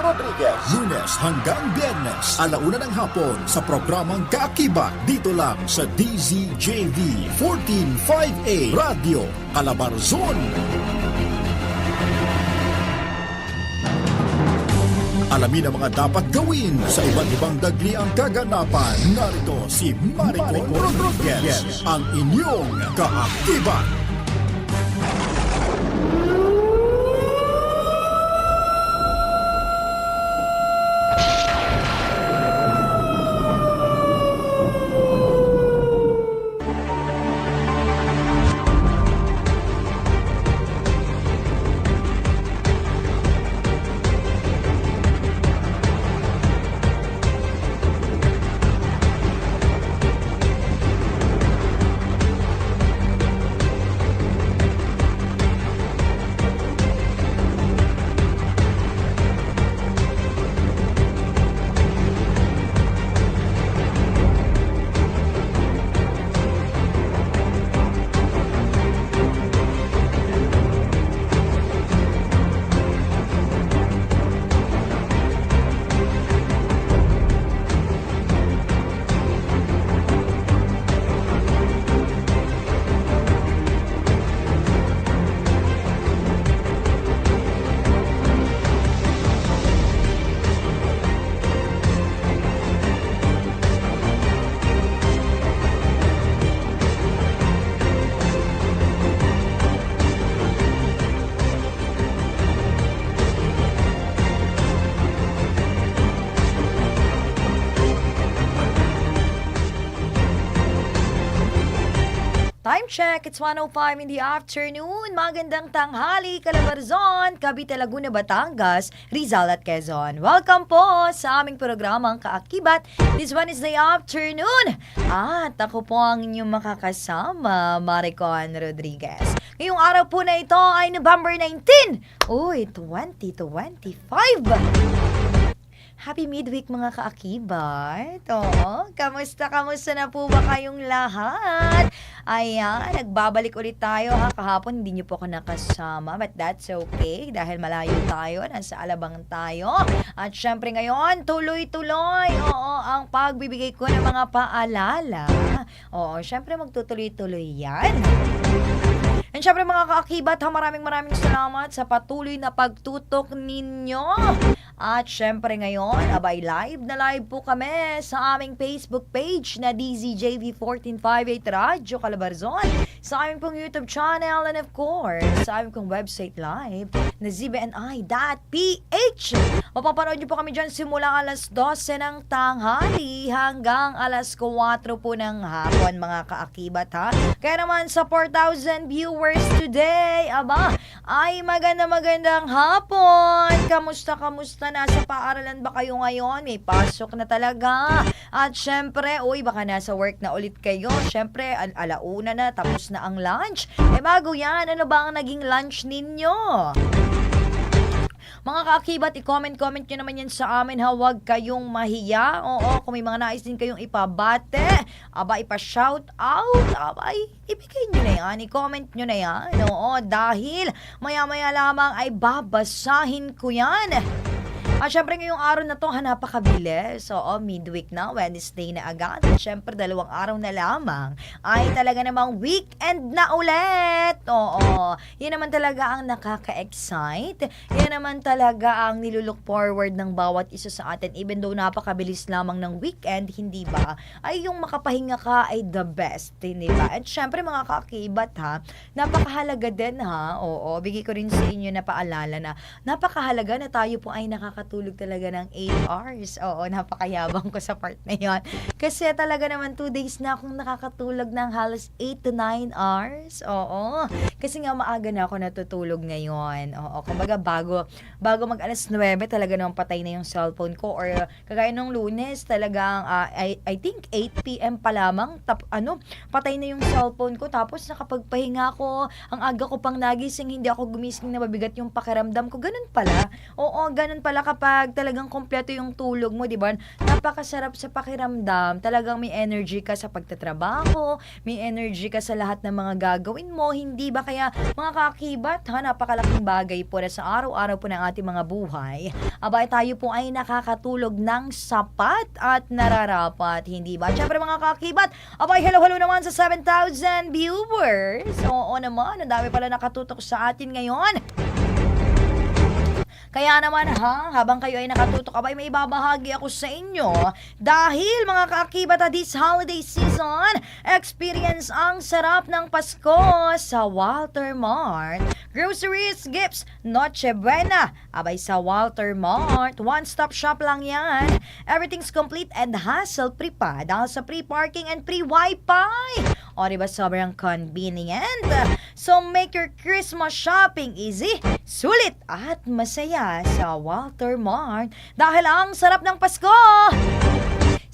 Rodriguez. Lunes hanggang Biyernes, alauna ng hapon sa programang Kaakibat dito lang sa DZJV 145A Radio Calabarzon. Alamin ang mga dapat gawin sa iba't ibang dagliang kaganapan. Narito si Maricon Rodriguez, ang inyong kaakibat. Check, it's 1.05 in the afternoon. Magandang tanghali, Calabarzon, Cavite, Laguna, Batangas, Rizal at Quezon. Welcome po sa aming programang Kaakibat. This Wednesday afternoon. At ako po ang inyong makakasama, Maricon Rodriguez. Ngayong araw po na ito ay November 19. Uy, 2025. Happy midweek mga kaakibat. Oo, kamusta, kamusta na po ba kayong lahat? Ayan, nagbabalik ulit tayo ha. Kahapon hindi niyo po ako nakasama, but that's okay dahil malayo tayo, nasa alabang tayo. At syempre ngayon, tuloy-tuloy, oo, ang pagbibigay ko ng mga paalala. Oo, syempre magtutuloy-tuloy yan. And syempre mga kaakibat, ha, maraming maraming salamat sa patuloy na pagtutok ninyo. At syempre ngayon, abay live na live po kami sa aming Facebook page na DZJV1458 Radyo Calabarzon, sa aming pong YouTube channel, and of course, sa aming pong website live na zbni.ph. Mapapanood niyo po kami dyan simula alas 12 ng tanghali hanggang alas 4 po ng hapon mga kaakibat ha. Kaya naman sa 4,000 viewers today, aba, ay maganda magandang hapon. Kamusta kamusta nasa paaralan ba kayo ngayon? May pasok na talaga. At syempre, uy, baka nasa work na ulit kayo. Syempre, al alauna na, tapos na ang lunch. Eh bago yan, ano ba ang naging lunch ninyo? Mga kaakibat, i-comment-comment nyo naman yan sa amin ha. Huwag kayong mahiya. Oo, kung may mga nais din kayong ipabate, aba, ipa-shout out, aba, ibigay nyo na yan. I-comment nyo na yan. Oo, dahil maya-maya lamang ay babasahin ko yan. At syempre ngayong araw na to, ha, napakabilis. Oo, midweek na, Wednesday na agad. At syempre dalawang araw na lamang ay talaga namang weekend na ulit. Oo, yun naman talaga ang nakaka-excite. Yan naman talaga ang nilulook forward ng bawat isa sa atin. Even though napakabilis lamang ng weekend, hindi ba? Ay yung makapahinga ka ay the best, hindi ba? At syempre mga kakibat ha, napakahalaga din ha. Oo, bigay ko rin sa inyo na paalala na napakahalaga na tayo po ay nakakatulog talaga ng 8 hours. Oo, napakayabang ko sa part na yon. Kasi talaga naman 2 days na akong nakakatulog ng halos 8 to 9 hours. Oo. Kasi nga maaga na ako natutulog ngayon. Oo, kumbaga bago bago mag alas 9 talaga naman patay na yung cellphone ko or kagaya nung Lunes talagang uh, I, I think 8 PM pa lamang tap, ano patay na yung cellphone ko tapos nakapagpahinga ako ang aga ko pang nagising hindi ako gumising na mabigat yung pakiramdam ko ganun pala oo ganun pala kapag talagang kompleto yung tulog mo di ba napakasarap sa pakiramdam. Talagang may energy ka sa pagtatrabaho, may energy ka sa lahat ng mga gagawin mo. Hindi ba kaya mga kakibat, ha, napakalaking bagay po na sa araw-araw po ng ating mga buhay. Aba, tayo po ay nakakatulog ng sapat at nararapat. Hindi ba? Siyempre mga kakibat, abay, hello-hello naman sa 7,000 viewers. Oo naman, ang dami pala nakatutok sa atin ngayon. Kaya naman ha, habang kayo ay nakatutok, abay may ibabahagi ako sa inyo. Dahil mga kaakibata this holiday season, experience ang sarap ng Pasko sa Walter Mart. Groceries, gifts, Noche Buena. Abay sa Walter Mart, one-stop shop lang yan. Everything's complete and hassle-free pa dahil sa free parking and free wifi. O diba sobrang convenient? So make your Christmas shopping easy, sulit at masaya sa Walter Mart dahil ang sarap ng Pasko!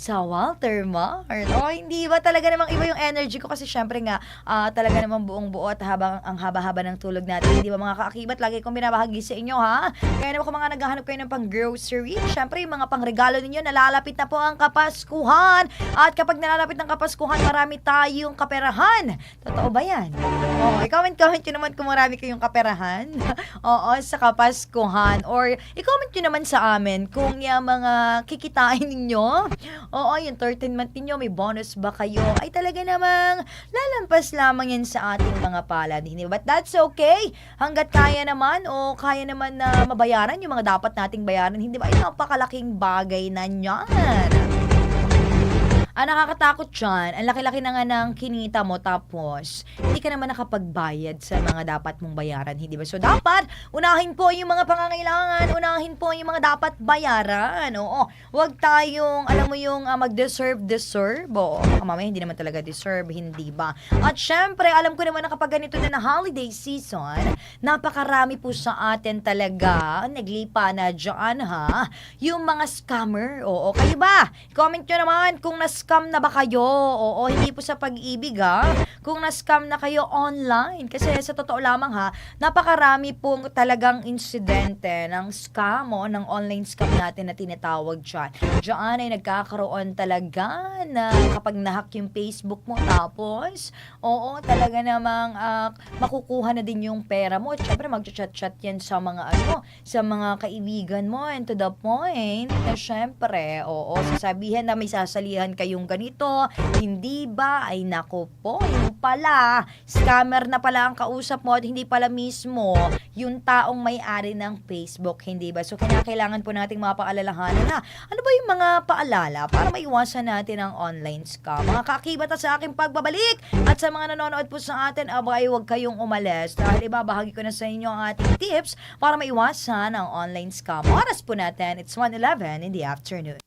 Sa Walter Mart. O, hindi ba talaga namang iba yung energy ko kasi syempre nga, ah, talaga namang buong buo at habang ang haba-haba ng tulog natin. Hindi ba mga kaakibat, lagi kong binabahagi sa inyo ha? Kaya naman kung mga naghahanap kayo ng pang grocery, syempre yung mga pangregalo ninyo, nalalapit na po ang Kapaskuhan. At kapag nalalapit ng Kapaskuhan, marami tayong kaperahan. Totoo ba yan? Oo, i-comment-comment nyo naman kung marami kayong kaperahan. Oo, sa Kapaskuhan. Or i-comment nyo naman sa amin kung yung mga kikitain ninyo. Oo, yung 13 month ninyo, may bonus ba kayo? Ay talaga namang lalampas lamang yan sa ating mga palad. Hindi? But that's okay. Hanggat kaya naman o kaya naman na mabayaran yung mga dapat nating bayaran. Hindi ba? Ay napakalaking bagay na yan. Ang nakakatakot dyan, ang laki-laki na nga ng kinita mo tapos hindi ka naman nakapagbayad sa mga dapat mong bayaran, hindi ba? So, dapat unahin po yung mga pangangailangan, unahin po yung mga dapat bayaran. Oo, wag tayong, alam mo yung ah, mag-deserve, deserve. Oo, baka mamaya hindi naman talaga deserve, hindi ba? At syempre, alam ko naman na kapag ganito na na holiday season, napakarami po sa atin talaga, naglipa na dyan ha, yung mga scammer. Oo, kayo ba? Comment nyo naman kung na-scam na ba kayo. Oo, hindi po sa pag-ibig ha. Kung na-scam na kayo online. Kasi sa totoo lamang ha, napakarami pong talagang insidente ng scam o ng online scam natin na tinatawag dyan. Diyan ay nagkakaroon talaga na kapag nahack yung Facebook mo tapos, oo, talaga namang ah, makukuha na din yung pera mo. At syempre, mag-chat-chat yan sa mga ano, sa mga kaibigan mo and to the point na syempre, oo, sasabihin na may sasalihan kayong ganito, hindi ba? Ay nako po, yung pala, scammer na pala ang kausap mo at hindi pala mismo yung taong may-ari ng Facebook, hindi ba? So, kailangan po nating mapaalalahanan na ano ba yung mga paalala para maiwasan natin ang online scam. Mga kakibata sa aking pagbabalik at sa mga nanonood po sa atin, abay, huwag kayong umalis dahil ibabahagi ko na sa inyo ang ating tips para maiwasan ang online scam. Oras po natin, it's 1.11 in the afternoon.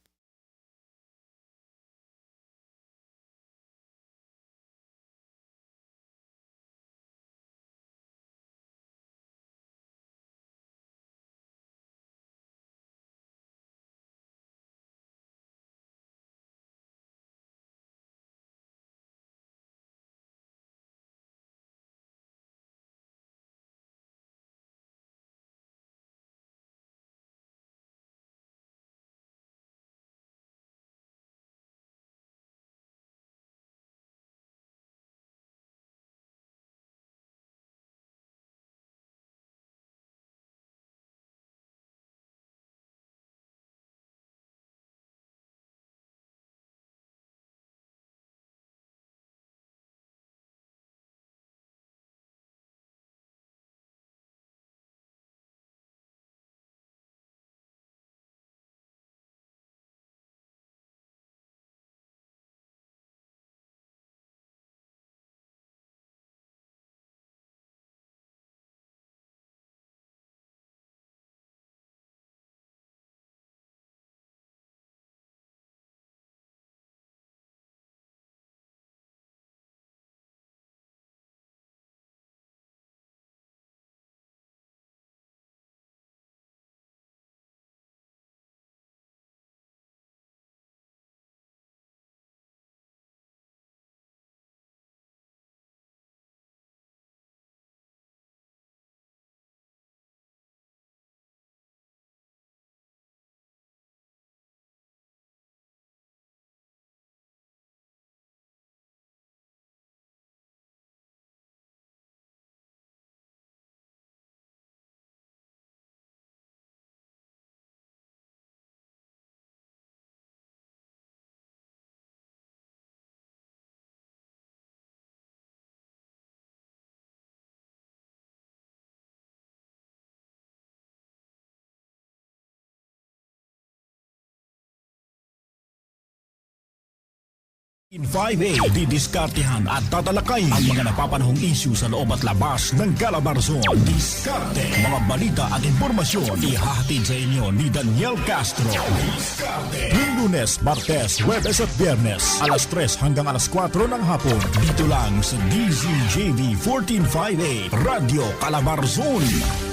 In 5A, didiskartehan at tatalakay ang mga napapanahong issue sa loob at labas ng Calabarzon. Diskarte, mga balita at impormasyon ihahatid sa inyo ni Daniel Castro. Diskarte. Ng Lunes, Martes, Huwebes at Biyernes, alas 3 hanggang alas 4 ng hapon. Dito lang sa DZJV 145A, Radio Calabarzon.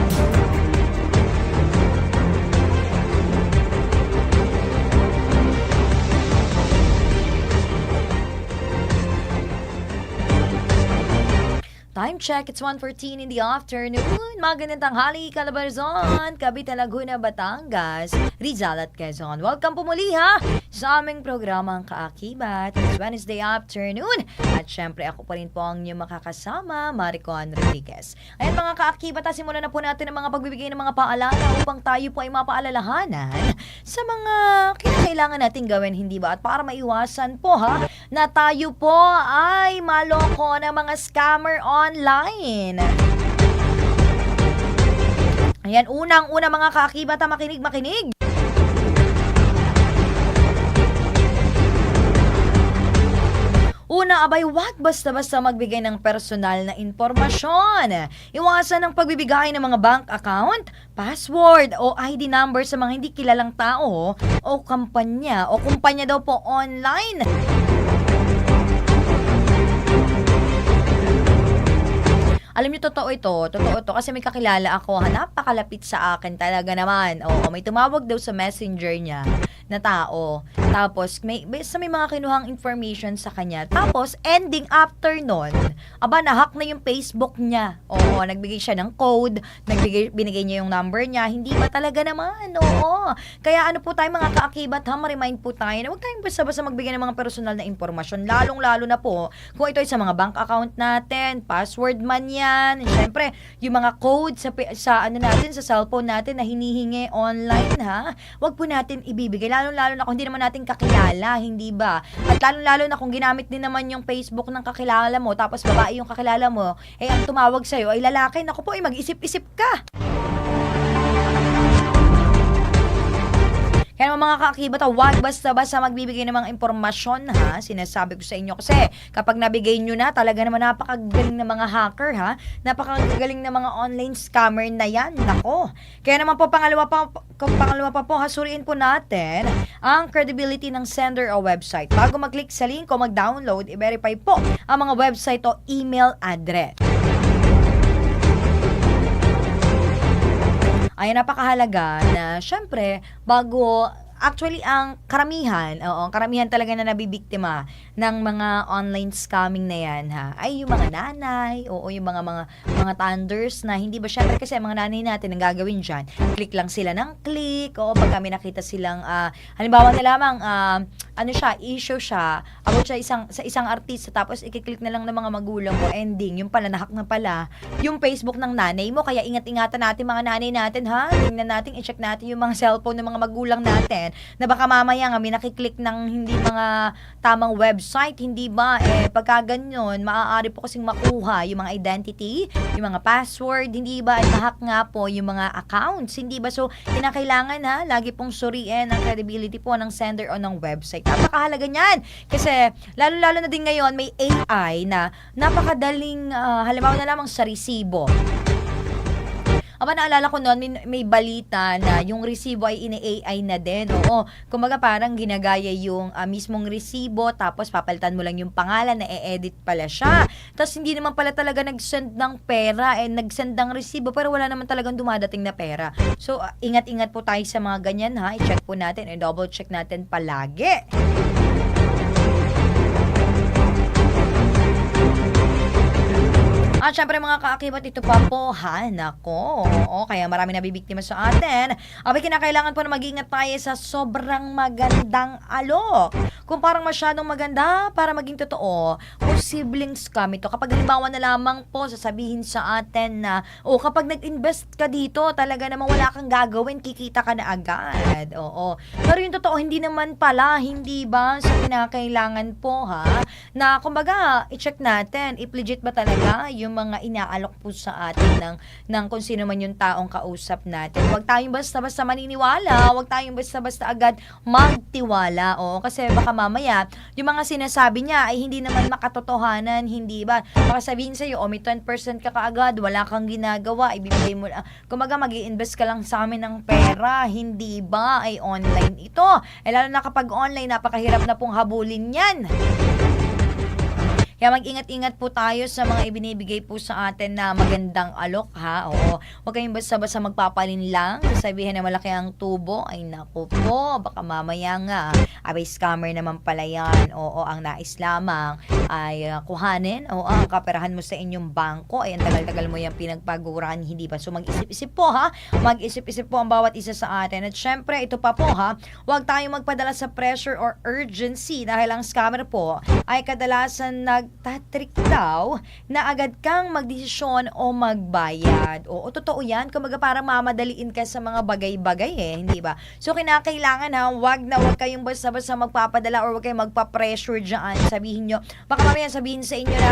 Time check, it's 1.14 in the afternoon. Magandang tanghali, Calabarzon, Cavite, Laguna, Batangas, Rizal at Quezon. Welcome po muli ha sa aming programang Kaakibat. It's Wednesday afternoon. At syempre ako pa rin po ang inyong makakasama, Maricon Rodriguez. Ayan mga Kaakibat, simulan na po natin ang mga pagbibigay ng mga paalala upang tayo po ay mapaalalahanan sa mga kinakailangan natin gawin, hindi ba? At para maiwasan po ha, na tayo po ay maloko ng mga scammer online. Ayan, unang-una mga kakibata, makinig, makinig. Una, abay, wag basta-basta magbigay ng personal na impormasyon. Iwasan ang pagbibigay ng mga bank account, password o ID number sa mga hindi kilalang tao o kampanya o kumpanya daw po online. Alam niyo, totoo ito. Totoo ito. Kasi may kakilala ako, napakalapit sa akin talaga naman. Oo, may tumawag daw sa messenger niya na tao. Tapos, may, may, sa may mga kinuhang information sa kanya. Tapos, ending after nun, aba, nahack na yung Facebook niya. Oo, nagbigay siya ng code, nagbigay, binigay niya yung number niya. Hindi ba talaga naman? Oo. Kaya ano po tayo mga kaakibat, ha, ma-remind po tayo na huwag tayong basta-basta magbigay ng mga personal na impormasyon. Lalong-lalo na po, kung ito ay sa mga bank account natin, password man yan. Siyempre, yung mga code sa, sa ano natin, sa cellphone natin na hinihingi online, ha? Huwag po natin ibibigay. Lalong-lalo na kung hindi naman natin kakilala, hindi ba? At lalong-lalo na kung ginamit din naman yung Facebook ng kakilala mo, tapos babae yung kakilala mo, eh ang tumawag sa'yo ay lalaki, naku po, eh, mag-isip-isip ka. Kaya naman mga kakibata, huwag basta-basta magbibigay ng mga impormasyon ha. Sinasabi ko sa inyo kasi kapag nabigay nyo na, talaga naman napakagaling ng mga hacker ha. Napakagaling ng mga online scammer na yan. Nako. Kaya naman po pangalawa pa, pangalawa pa po, hasuriin po natin ang credibility ng sender o website. Bago mag-click sa link o mag-download, i-verify po ang mga website o email address. Ay napakahalaga na syempre bago actually ang karamihan, oo, ang karamihan talaga na nabibiktima ng mga online scamming na yan ha, ay yung mga nanay, oo, yung mga mga mga thunders na hindi ba syempre kasi ang mga nanay natin ang gagawin diyan, click lang sila ng click, oo, pag kami nakita silang ah, halimbawa na lamang ah, ano siya, issue siya, about siya isang sa isang artista tapos i-click na lang ng mga magulang mo, ending, yung pala nahak na pala yung Facebook ng nanay mo, kaya ingat-ingatan natin mga nanay natin ha, tingnan natin, i-check natin yung mga cellphone ng mga magulang natin na baka mamaya nga may nakiklik ng hindi mga tamang website, hindi ba? Eh, pagka ganyan, maaari po kasing makuha yung mga identity, yung mga password, hindi ba? At hack nga po yung mga accounts, hindi ba? So, kinakailangan ha, lagi pong suriin ang credibility po ng sender o ng website. Napakahalaga niyan. Kasi, lalo-lalo na din ngayon, may AI na napakadaling, ah, halimbawa na lamang sa resibo. Aba, naalala ko noon, may, may balita na yung resibo ay ina-AI na din. Oo, kumbaga parang ginagaya yung ah, mismong resibo, tapos papalitan mo lang yung pangalan, na e-edit pala siya. Tapos hindi naman pala talaga nag-send ng pera, eh, nag-send ng resibo, pero wala naman talagang dumadating na pera. So, ah, ingat-ingat po tayo sa mga ganyan ha. I-check po natin, i-double check natin palagi. At syempre mga kaakibat, ito pa po, ha, nako. Oo, kaya marami nabibiktima sa atin. Abay, kinakailangan po na mag-ingat tayo sa sobrang magandang alok. Kung parang masyadong maganda para maging totoo, posibleng scam ito. Kapag halimbawa na lamang po sasabihin sa atin na, o kapag nag-invest ka dito, talaga namang wala kang gagawin, kikita ka na agad. Oo. Pero yung totoo, hindi naman pala, hindi ba? So, kinakailangan po ha, na kumbaga, i-check natin, if legit ba talaga yung mga inaalok po sa atin ng, ng kung sino man yung taong kausap natin. Huwag tayong basta-basta maniniwala, huwag tayong basta-basta agad magtiwala. Oo, kasi baka mamaya, yung mga sinasabi niya ay hindi naman makatotohanan, hindi ba? Baka sabihin sa'yo, oh, may 10% ka kaagad, wala kang ginagawa, ibibigay mo lang. Kumaga, mag invest ka lang sa amin ng pera, hindi ba? Ay online ito. Eh, lalo na kapag online, napakahirap na pong habulin yan. Kaya mag-ingat-ingat po tayo sa mga ibinibigay po sa atin na magandang alok ha. Oo. Huwag kayong basta-basta magpapalin lang. Sasabihin na malaki ang tubo. Ay naku po, baka mamaya nga. Abay, scammer naman pala yan. Oo, ang nais lamang ay uh, kuhanin. Oo, ang kaperahan mo sa inyong bangko. Ay, ang tagal-tagal mo yung pinagpagurahan. Hindi ba? So, mag-isip-isip po ha. Mag-isip-isip po ang bawat isa sa atin. At syempre, ito pa po ha. Huwag tayong magpadala sa pressure or urgency dahil ang scammer po ay kadalasan nagtatrik daw na agad kang magdesisyon o magbayad. Oo, totoo yan. Kumaga parang mamadaliin ka sa mga bagay-bagay eh, hindi ba? So, kinakailangan ha, wag na wag kayong basta-basta magpapadala or wag kayong magpa-pressure dyan. Sabihin nyo, baka mamaya sabihin sa inyo na,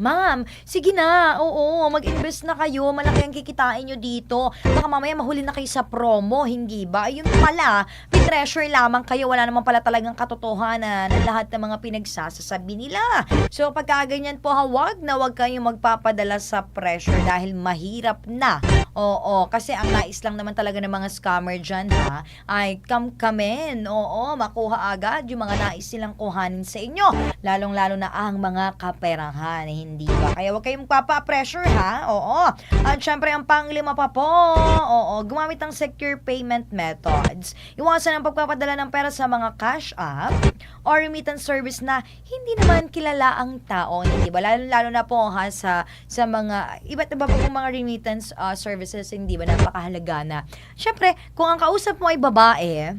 Ma'am, sige na, oo, mag-invest na kayo, malaki ang kikitain nyo dito. Baka mamaya mahuli na kayo sa promo, hindi ba? Ayun pala, treasure lamang kayo, wala naman pala talagang katotohanan ng lahat ng mga pinagsasasabi nila. So, pagka ganyan po, ha, wag na wag kayong magpapadala sa pressure dahil mahirap na. Oo, kasi ang nais lang naman talaga ng mga scammer dyan, ha, ay kamkamen, oo, makuha agad yung mga nais silang kuhanin sa inyo. Lalong-lalo na ang mga kaperahan, hindi ba? Kaya huwag kayong papa-pressure ha. Oo. At syempre ang panglima pa po, oo, gumamit ng secure payment methods. Iwasan ang pagpapadala ng pera sa mga cash app or remittance service na hindi naman kilala ang tao, hindi ba? Lalo-lalo na po ha sa sa mga iba't iba po mga remittance uh, services, hindi ba napakahalaga na. Syempre, kung ang kausap mo ay babae,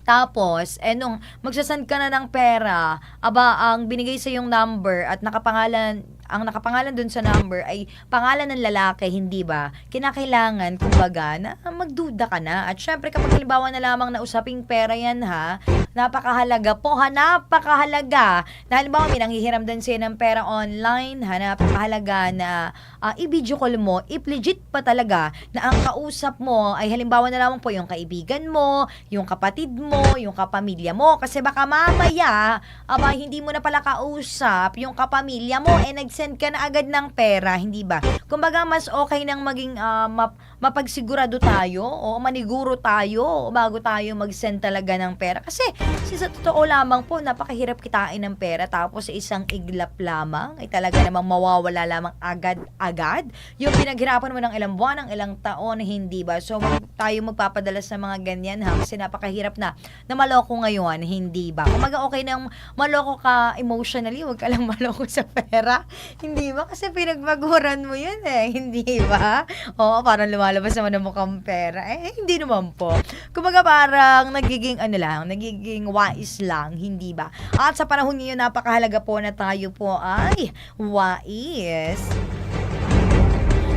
tapos, eh nung magsasend ka na ng pera, aba, ang binigay sa yung number at nakapangalan, ang nakapangalan dun sa number ay pangalan ng lalaki, hindi ba? Kinakailangan, kumbaga, na magduda ka na. At syempre, kapag halimbawa na lamang na usaping pera yan, ha, napakahalaga po, ha, napakahalaga. Na halimbawa, may nanghihiram din siya ng pera online, ha, napakahalaga na uh, i-video call mo, if legit pa talaga na ang kausap mo ay halimbawa na lamang po yung kaibigan mo, yung kapatid mo, yung kapamilya mo. Kasi baka mamaya, aba, hindi mo na pala kausap yung kapamilya mo, eh nag-send ka na agad ng pera, hindi ba? Kumbaga, mas okay nang maging uh, map, mapagsigurado tayo o maniguro tayo bago tayo mag-send talaga ng pera. Kasi, sa totoo lamang po, napakahirap kitain ng pera tapos sa isang iglap lamang ay talaga namang mawawala lamang agad-agad. Yung pinaghirapan mo ng ilang buwan, ng ilang taon, hindi ba? So, tayo magpapadala sa mga ganyan ha kasi napakahirap na na maloko ngayon, hindi ba? Kung maga okay nang maloko ka emotionally, wag ka lang maloko sa pera. Hindi ba? Kasi pinagbaguran mo yun eh, hindi ba? Oo, parang lumalabas naman ng mukhang pera. Eh, hindi naman po. Kumbaga parang nagiging ano lang, nagiging wais lang, hindi ba? At sa panahon ngayon, napakahalaga po na tayo po ay wais.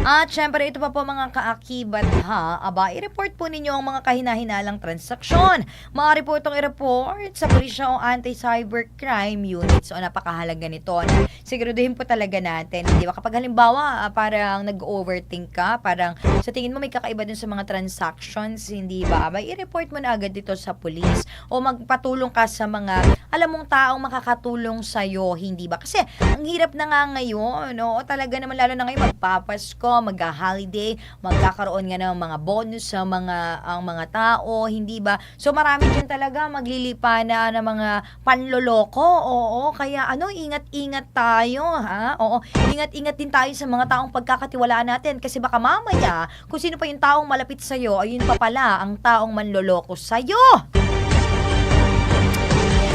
At syempre, ito pa po mga kaakibat ha. Aba, i-report po ninyo ang mga kahinahinalang transaksyon. Maaari po itong i-report sa Pulisya o Anti-Cybercrime Unit. So, napakahalaga nito. Na siguraduhin po talaga natin. Di ba? Kapag halimbawa, ah, parang nag-overthink ka, parang sa tingin mo may kakaiba dun sa mga transactions, hindi ba? Aba, i-report mo na agad dito sa pulis. O magpatulong ka sa mga, alam mong taong makakatulong sa'yo, hindi ba? Kasi, ang hirap na nga ngayon, no? Talaga naman lalo na ngayon, magpapasko, mag-holiday, magkakaroon nga ng mga bonus sa mga ang mga tao, hindi ba? So marami din talaga maglilipa na ng mga panloloko. Oo, kaya ano, ingat-ingat tayo, ha? Oo, ingat-ingat din tayo sa mga taong pagkakatiwalaan natin kasi baka mamaya kung sino pa yung taong malapit sa iyo, ayun pa pala ang taong manloloko sa iyo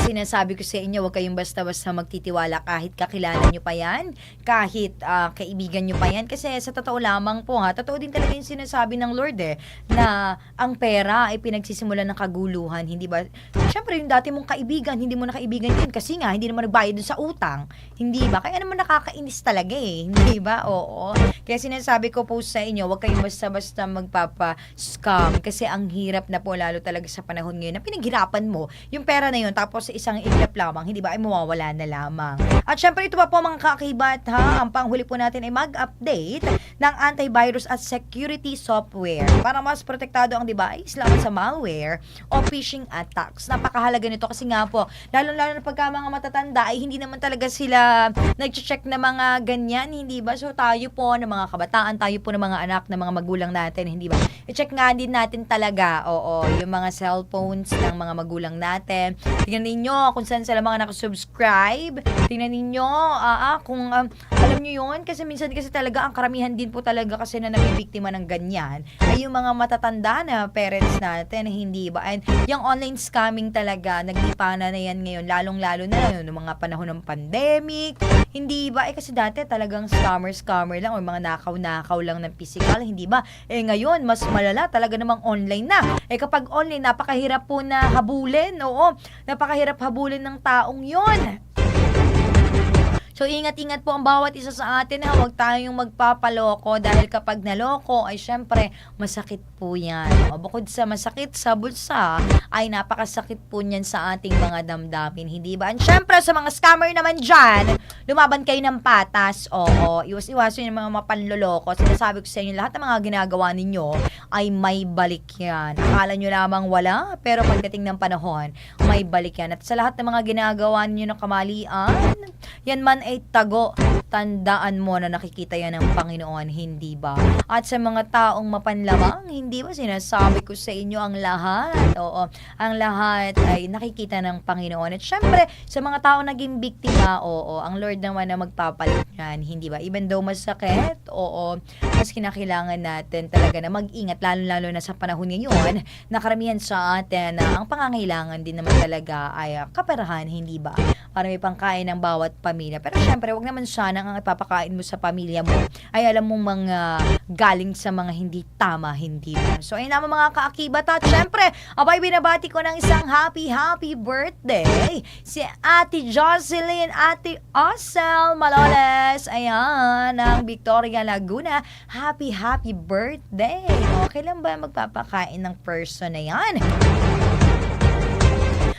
sinasabi ko sa inyo, huwag kayong basta-basta magtitiwala kahit kakilala nyo pa yan, kahit ah, kaibigan nyo pa yan. Kasi sa totoo lamang po ha, totoo din talaga yung sinasabi ng Lord eh, na ang pera ay pinagsisimula ng kaguluhan, hindi ba? Siyempre, yung dati mong kaibigan, hindi mo na kaibigan yun kasi nga, hindi naman nagbayad dun sa utang. Hindi ba? Kaya naman nakakainis talaga eh. Hindi ba? Oo. Kaya sinasabi ko po sa inyo, huwag kayong basta-basta magpapa-scam kasi ang hirap na po lalo talaga sa panahon ngayon na pinaghirapan mo yung pera na yun tapos isang iglap lamang, hindi ba ay mawawala na lamang. At syempre ito pa po mga kakibat ha, ang panghuli po natin ay mag-update ng antivirus at security software para mas protektado ang device laban sa malware o phishing attacks. Napakahalaga nito kasi nga po, lalo-lalo na pagka mga matatanda ay hindi naman talaga sila nag-check na mga ganyan, hindi ba? So tayo po ng mga kabataan, tayo po ng mga anak, ng mga magulang natin, hindi ba? I-check nga din natin talaga, oo, yung mga cellphones ng mga magulang natin. Tingnan ninyo kung saan sila mga nakasubscribe. Tingnan ninyo, ah, ah, kung um, alam nyo yun, kasi minsan kasi talaga ang karamihan din po talaga kasi na nabibiktima ng ganyan ay yung mga matatanda na parents natin, hindi ba? And yung online scamming talaga, naglipana na yan ngayon, lalong-lalo na yun, ng mga panahon ng pandemic, hindi ba? Eh kasi dati talagang scammer-scammer lang o mga nakaw-nakaw lang ng physical, hindi ba? Eh ngayon, mas malala talaga namang online na. Eh kapag online, napakahirap po na habulin, oo. Napakahirap habulin ng taong yon. So, ingat-ingat po ang bawat isa sa atin ha. Huwag tayong magpapaloko dahil kapag naloko ay syempre masakit po yan. O, bukod sa masakit sa bulsa, ay napakasakit po niyan sa ating mga damdamin. Hindi ba? And syempre sa mga scammer naman dyan, lumaban kayo ng patas. Oo, iwas-iwasan yung mga mapanloloko. Sinasabi ko sa inyo, lahat ng mga ginagawa ninyo ay may balik yan. Akala nyo lamang wala, pero pagdating ng panahon, may balik yan. At sa lahat ng mga ginagawa ninyo ng kamalian, yan man ay tago. Tandaan mo na nakikita yan ng Panginoon, hindi ba? At sa mga taong mapanlamang, hindi ba sinasabi ko sa inyo ang lahat? Oo, ang lahat ay nakikita ng Panginoon. At syempre, sa mga taong naging biktima, oo, ang Lord naman na magpapalit yan, hindi ba? Even though masakit, oo, mas kinakailangan natin talaga na mag-ingat, lalo-lalo na sa panahon ngayon, na karamihan sa atin na ang pangangailangan din naman talaga ay ah, kaperahan, hindi ba? Para may pangkain ng bawat pamilya. Pero syempre, wag naman sana ang ipapakain mo sa pamilya mo ay alam mong mga galing sa mga hindi tama, hindi ba? So, ayun naman mga kaakibat at syempre, abay binabati ko ng isang happy, happy birthday si Ate Jocelyn, Ate Osel Maloles, ayan, ng Victoria Laguna. Happy, happy birthday! Okay lang ba magpapakain ng person na yan?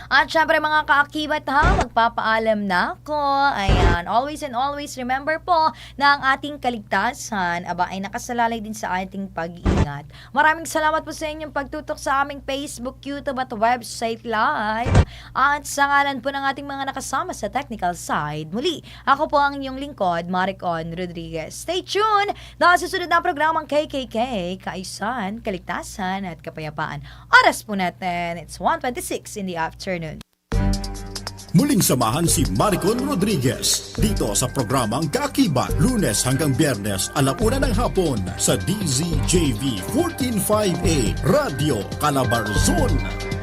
At syempre mga kaakibat ha, magpapaalam na ako. Ayan, always and always remember po na ang ating kaligtasan aba ay nakasalalay din sa ating pag-iingat. Maraming salamat po sa inyong pagtutok sa aming Facebook, YouTube at website live. At sa ngalan po ng ating mga nakasama sa technical side, muli, ako po ang inyong lingkod, Maricon Rodriguez. Stay tuned sa susunod na programang KKK, Kaisan, Kaligtasan at Kapayapaan. Oras po natin, it's 1.26 in the afternoon. Muling samahan si Maricon Rodriguez dito sa programang Kaakibat, lunes hanggang biyernes alauna ng hapon sa DZJV 145A Radio Calabarzon.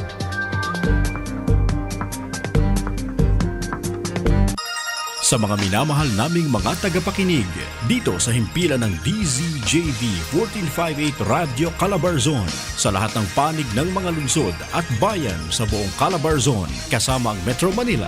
Sa mga minamahal naming mga tagapakinig, dito sa himpilan ng DZJV 1458 Radio Calabarzon, sa lahat ng panig ng mga lungsod at bayan sa buong Calabarzon, kasama ang Metro Manila,